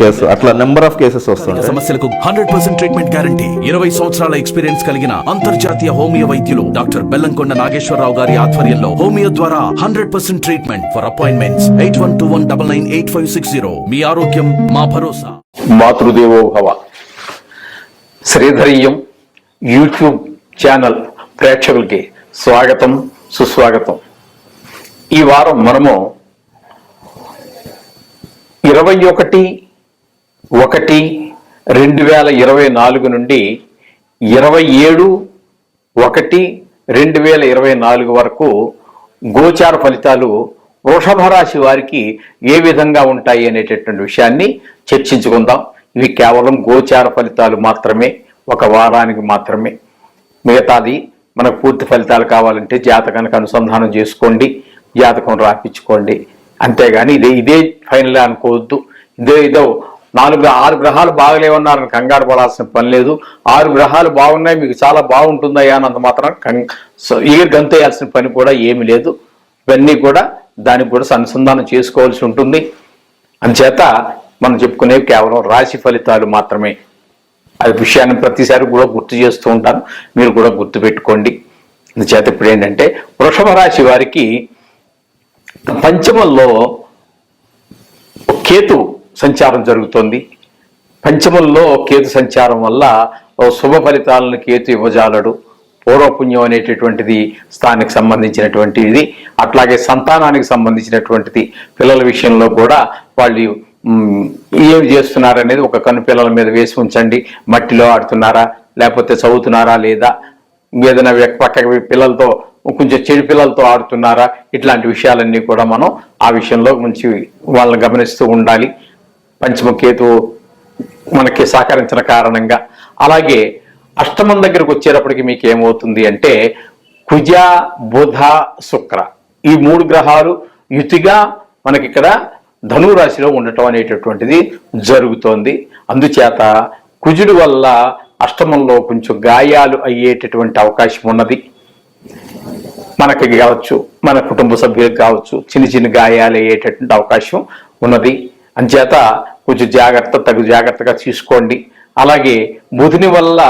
Case అట్లా number of cases వస్తుంటాయి సమస్యలకు హండ్రెడ్ పర్సెంట్ ట్రీట్మెంట్ గ్యారంటీ ఇరవై సంవత్సరాల ఎక్స్పీరియన్స్ కలిగిన అంతర్జాతీయ హోమియో వైద్యులు డాక్టర్ బెల్లంకొండ నాగేశ్వరరావు గారి ఆధ్వర్యంలో హోమియో ద్వారా hundred percent treatment for appointments eight one two one double nine eight five six zero మీ ఆరోగ్యం మా భరోసా. మాతృదేవో భవ. శ్రీధరీయం యూట్యూబ్ ఛానల్ ప్రేక్షకులకి స్వాగతం సుస్వాగతం. ఈ వారం మనము ఇరవై ఒకటి ఒకటి రెండు వేల ఇరవై నాలుగు నుండి ఇరవై ఏడు ఒకటి రెండు వేల ఇరవై నాలుగు వరకు గోచార ఫలితాలు వృషభ రాశి వారికి ఏ విధంగా ఉంటాయి అనేటటువంటి విషయాన్ని చర్చించుకుందాం. ఇవి కేవలం గోచార ఫలితాలు మాత్రమే ఒక వారానికి మాత్రమే. మిగతాది మనకు పూర్తి ఫలితాలు కావాలంటే జాతకానికి అనుసంధానం చేసుకోండి జాతకం రాపించుకోండి అంతేగాని ఇదే ఇదే ఫైనల్ అనుకోవద్దు. ఇదే ఇదో నాలుగు ఆరు గ్రహాలు బాగలేవన్నారని కంగారు పడాల్సిన పని లేదు. ఆరు గ్రహాలు బాగున్నాయి మీకు చాలా బాగుంటుందయ్యా అన్నంత మాత్రం కం ఈగ గంతేయాల్సిన పని కూడా ఏమీ లేదు. ఇవన్నీ కూడా దానికి కూడా అనుసంధానం చేసుకోవాల్సి ఉంటుంది. అందుచేత మనం చెప్పుకునేవి కేవలం రాశి ఫలితాలు మాత్రమే. అది విషయాన్ని ప్రతిసారి కూడా గుర్తు చేస్తూ ఉంటాను. మీరు కూడా గుర్తు పెట్టుకోండి అందుచేత ఇప్పుడు ఏంటంటే వృషభ రాశి వారికి పంచమంలో కేతు సంచారం జరుగుతోంది. పంచమంలో కేతు సంచారం వల్ల శుభ ఫలితాలను కేతు ఇవ్వజాలడు. పూర్వపుణ్యం అనేటటువంటిది స్థానికి సంబంధించినటువంటిది అట్లాగే సంతానానికి సంబంధించినటువంటిది పిల్లల విషయంలో కూడా వాళ్ళు ఏమి చేస్తున్నారనేది ఒక కన్ను పిల్లల మీద వేసి ఉంచండి. మట్టిలో ఆడుతున్నారా లేకపోతే చదువుతున్నారా లేదా ఏదైనా పక్క పక్కకి పిల్లలతో కొంచెం చెడు పిల్లలతో ఆడుతున్నారా? ఇట్లాంటి విషయాలన్నీ కూడా మనం ఆ విషయంలో మంచి వాళ్ళని గమనిస్తూ ఉండాలి. పంచమ మనకి సహకరించిన కారణంగా. అలాగే అష్టమం దగ్గరకు వచ్చేటప్పటికి మీకు ఏమవుతుంది అంటే కుజ బుధ శుక్ర. ఈ మూడు గ్రహాలు యుతిగా మనకి ఇక్కడ ధనురాశిలో ఉండటం అనేటటువంటిది జరుగుతోంది. అందుచేత కుజుడు వల్ల అష్టమంలో కొంచెం గాయాలు అయ్యేటటువంటి అవకాశం ఉన్నది. మనకి కావచ్చు మన కుటుంబ సభ్యులకు కావచ్చు చిన్న చిన్న గాయాలు అయ్యేటటువంటి అవకాశం ఉన్నది. అంచేత కొంచెం జాగ్రత్త తగు జాగ్రత్తగా తీసుకోండి. అలాగే బుధుని వల్ల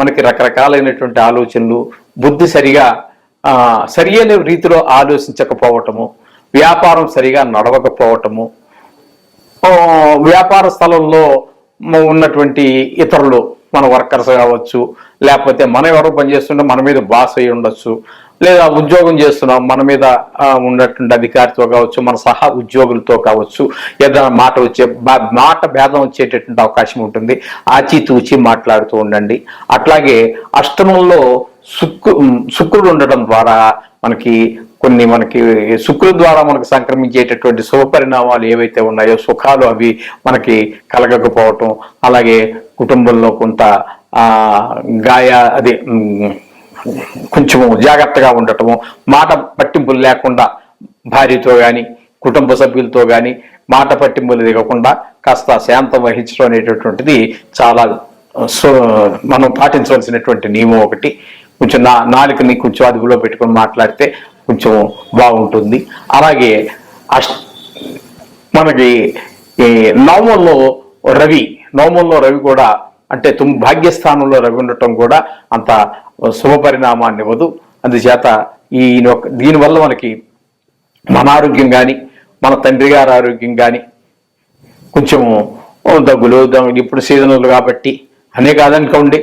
మనకి రకరకాలైనటువంటి ఆలోచనలు బుద్ధి సరిగా సరి అయిన రీతిలో ఆలోచించకపోవటము వ్యాపారం సరిగా నడవకపోవటము వ్యాపార స్థలంలో ఉన్నటువంటి ఇతరులు మన వర్కర్స్ కావచ్చు లేకపోతే మనం ఎవరు పనిచేస్తుంటే మన మీద బాస్ అయి ఉండొచ్చు లేదా ఉద్యోగం చేస్తున్నాం మన మీద ఉన్నటువంటి అధికారితో కావచ్చు మన సహా ఉద్యోగులతో కావచ్చు ఏదైనా మాట వచ్చే మాట భేదం వచ్చేటటువంటి అవకాశం ఉంటుంది. ఆచితూచి మాట్లాడుతూ ఉండండి. అట్లాగే అష్టమంలో శుక్రు శుక్రుడు ఉండటం ద్వారా మనకి కొన్ని మనకి శుక్రుడు ద్వారా మనకు సంక్రమించేటటువంటి శుభ పరిణామాలు ఏవైతే ఉన్నాయో సుఖాలు అవి మనకి కలగకపోవటం అలాగే కుటుంబంలో కొంత గాయ అది కొంచెము జాగ్రత్తగా ఉండటము మాట పట్టింపులు లేకుండా భార్యతో కానీ కుటుంబ సభ్యులతో కానీ మాట పట్టింపులు దిగకుండా కాస్త శాంతం వహించడం అనేటటువంటిది చాలా సో మనం పాటించవలసినటువంటి నియమం ఒకటి. కొంచెం నా నాలుకని కొంచెం అదుపులో పెట్టుకొని మాట్లాడితే కొంచెం బాగుంటుంది. అలాగే అష్ మనకి ఈ నవమంలో రవి నవమంలో రవి కూడా అంటే తుమ్ భాగ్యస్థానంలో రవి ఉండటం కూడా అంత శుభ పరిణామాన్ని ఇవ్వదు. అందుచేత ఈ దీనివల్ల మనకి మన ఆరోగ్యం కానీ మన తండ్రి గారి ఆరోగ్యం కానీ కొంచెం దగ్గులు ఇప్పుడు సీజనల్ కాబట్టి అనే కాదనుకోండి.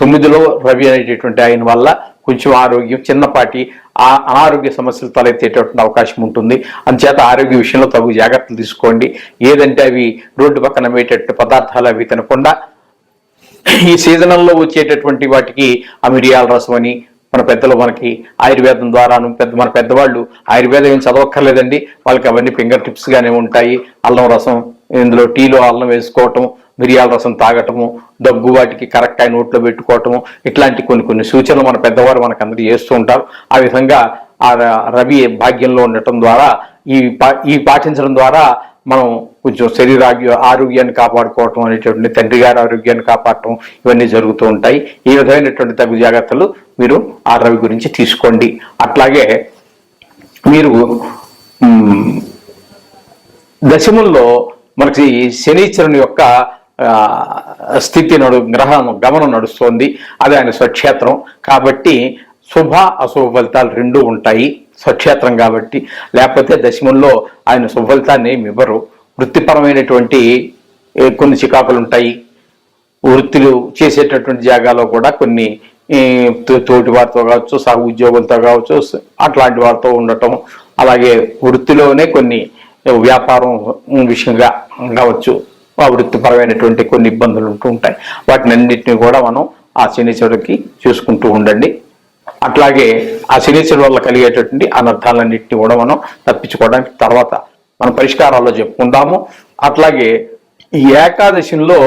తొమ్మిదిలో రవి అనేటటువంటి ఆయన వల్ల కొంచెం ఆరోగ్యం చిన్నపాటి ఆ అనారోగ్య సమస్యలు తలెత్తేటటువంటి అవకాశం ఉంటుంది. అందుచేత ఆరోగ్య విషయంలో తగు జాగ్రత్తలు తీసుకోండి. ఏదంటే అవి రోడ్డు పక్కన అమ్మేటట్టు పదార్థాలు అవి తినకుండా ఈ సీజనల్లో వచ్చేటటువంటి వాటికి ఆ మిరియాల రసం అని మన పెద్దలు మనకి ఆయుర్వేదం ద్వారాను పెద్ద మన పెద్దవాళ్ళు ఆయుర్వేదం ఏం చదవక్కర్లేదండి. వాళ్ళకి అవన్నీ ఫింగర్ టిప్స్ గానే ఉంటాయి. అల్లం రసం ఇందులో టీలో అల్లం వేసుకోవటం మిరియాల రసం తాగటము దగ్గు వాటికి కరెక్ట్ అయిన నోట్లో పెట్టుకోవటము ఇట్లాంటి కొన్ని కొన్ని సూచనలు మన పెద్దవారు మనకు అందరూ చేస్తూ ఉంటారు. ఆ విధంగా ఆ రవి భాగ్యంలో ఉండటం ద్వారా ఈ పా- ఈ పాటించడం ద్వారా మనం కొంచెం శరీరాగ్య ఆరోగ్యాన్ని కాపాడుకోవటం అనేటువంటి తండ్రి గారి ఆరోగ్యాన్ని కాపాడటం ఇవన్నీ జరుగుతూ ఉంటాయి. ఈ విధమైనటువంటి తగు జాగ్రత్తలు మీరు ఆ రవి గురించి తీసుకోండి. అట్లాగే మీరు దశముల్లో మనకి శనీశ్వరుని యొక్క స్థితి నడు గ్రహం గమనం నడుస్తోంది. అది ఆయన స్వక్షేత్రం. కాబట్టి శుభ అశుభ ఫలితాలు రెండూ ఉంటాయి. స్వక్షేత్రం కాబట్టి లేకపోతే దశముల్లో ఆయన సుఫలితాన్ని ఏమి ఇవ్వరు. వృత్తిపరమైనటువంటి కొన్ని చికాకులు ఉంటాయి. వృత్తులు చేసేటటువంటి జాగాలో కూడా కొన్ని తోటి వారితో కావచ్చు సహ ఉద్యోగులతో కావచ్చు అట్లాంటి వారితో ఉండటం. అలాగే వృత్తిలోనే కొన్ని వ్యాపారం విషయంగా కావచ్చు ఆ వృత్తిపరమైనటువంటి కొన్ని ఇబ్బందులు ఉంటూ ఉంటాయి. వాటిని అన్నింటినీ కూడా మనం ఆ శనిచరుడికి చూసుకుంటూ ఉండండి. అట్లాగే ఆ శనిచరుడు వల్ల కలిగేటటువంటి అనర్థాలన్నింటినీ కూడా మనం తప్పించుకోవడానికి తర్వాత మనం పరిష్కారాల్లో చెప్పుకుందాము. అట్లాగే ఈ ఏకాదశిలో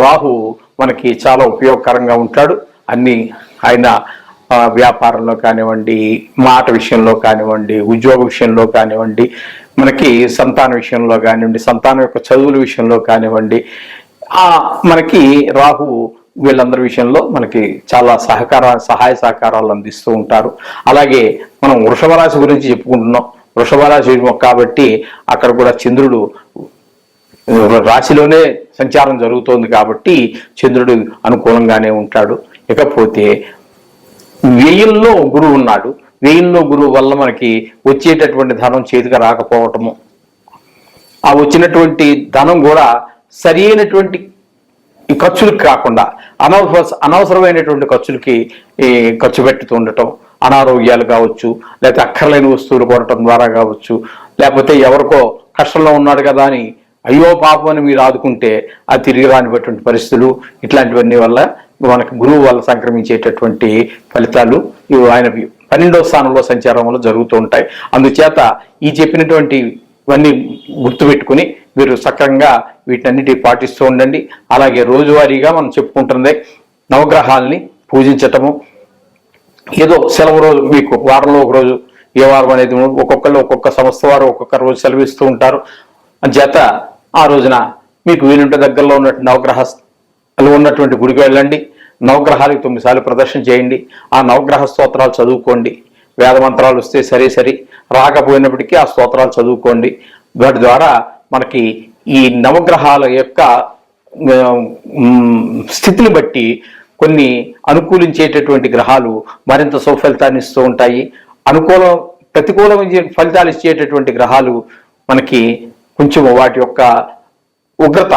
రాహు మనకి చాలా ఉపయోగకరంగా ఉంటాడు. అన్ని ఆయన వ్యాపారంలో కానివ్వండి మాట విషయంలో కానివ్వండి ఉద్యోగ విషయంలో కానివ్వండి మనకి సంతాన విషయంలో కానివ్వండి సంతానం యొక్క చదువుల విషయంలో కానివ్వండి మనకి రాహు వీళ్ళందరి విషయంలో మనకి చాలా సహకార సహాయ సహకారాలు అందిస్తూ ఉంటారు. అలాగే మనం వృషభ రాశి గురించి చెప్పుకుంటున్నాం. వృషభ రాశి కాబట్టి అక్కడ కూడా చంద్రుడు రాశిలోనే సంచారం జరుగుతోంది కాబట్టి చంద్రుడు అనుకూలంగానే ఉంటాడు. ఇకపోతే వ్యయంలో గురువు ఉన్నాడు. వ్యయంలో గురువు వల్ల మనకి వచ్చేటటువంటి ధనం చేతికి రాకపోవటము. ఆ వచ్చినటువంటి ధనం కూడా సరి అయినటువంటి ఈ ఖర్చులకు కాకుండా అనవసర అనవసరమైనటువంటి ఖర్చులకి ఈ ఖర్చు పెట్టుతూ ఉండటం అనారోగ్యాలు కావచ్చు లేకపోతే అక్కర్లేని వస్తువులు కొనటం ద్వారా కావచ్చు లేకపోతే ఎవరికో కష్టంలో ఉన్నాడు కదా అని అయ్యో పాపం అని మీరు ఆదుకుంటే అది తిరిగి రానిటువంటి పరిస్థితులు ఇట్లాంటివన్నీ వల్ల మనకు గురువు వల్ల సంక్రమించేటటువంటి ఫలితాలు ఇవి ఆయన పన్నెండవ స్థానంలో సంచారం వల్ల జరుగుతూ ఉంటాయి. అందుచేత ఈ చెప్పినటువంటి ఇవన్నీ గుర్తుపెట్టుకుని మీరు సక్రంగా వీటన్నిటి పాటిస్తూ ఉండండి. అలాగే రోజువారీగా మనం చెప్పుకుంటుంది నవగ్రహాల్ని పూజించటము. ఏదో సెలవు రోజు మీకు వారంలో ఒక రోజు ఏ వారం అనేది ఒక్కొక్కరు ఒక్కొక్క సంస్థ వారు ఒక్కొక్క రోజు సెలవిస్తూ ఉంటారు. చేత ఆ రోజున మీకు వీలుంటే దగ్గరలో ఉన్నటువంటి నవగ్రహాలు ఉన్నటువంటి గుడికి వెళ్ళండి. నవగ్రహాలకు తొమ్మిది సార్లు ప్రదర్శన చేయండి. ఆ నవగ్రహ స్తోత్రాలు చదువుకోండి. వేద మంత్రాలు వస్తే సరే సరి. రాకపోయినప్పటికీ ఆ స్తోత్రాలు చదువుకోండి. వాటి ద్వారా మనకి ఈ నవగ్రహాల యొక్క స్థితిని బట్టి కొన్ని అనుకూలించేటటువంటి గ్రహాలు మరింత సుఫలితాన్ని ఇస్తూ ఉంటాయి. అనుకూలం ప్రతికూలం ఫలితాలు ఇచ్చేటటువంటి గ్రహాలు మనకి కొంచెం వాటి యొక్క ఉగ్రత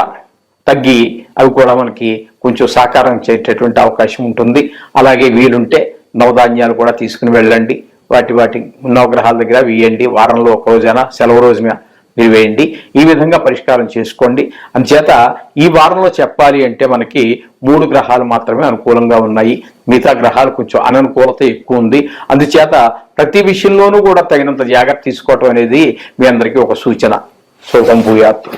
తగ్గి అవి కూడా మనకి కొంచెం సాకారం చేసేటటువంటి అవకాశం ఉంటుంది. అలాగే వీలుంటే నవధాన్యాలు కూడా తీసుకుని వెళ్ళండి. వాటి వాటి నవగ్రహాల దగ్గర వేయండి. వారంలో ఒక రోజైనా సెలవు రోజు మీద మీరు వేయండి ఈ విధంగా పరిష్కారం చేసుకోండి. అందుచేత ఈ వారంలో చెప్పాలి అంటే మనకి మూడు గ్రహాలు మాత్రమే అనుకూలంగా ఉన్నాయి. మిగతా గ్రహాలు కొంచెం అననుకూలత ఎక్కువ ఉంది. అందుచేత ప్రతి విషయంలోనూ కూడా తగినంత జాగ్రత్త తీసుకోవటం అనేది మీ అందరికీ ఒక సూచన. శుభం భూయాత్.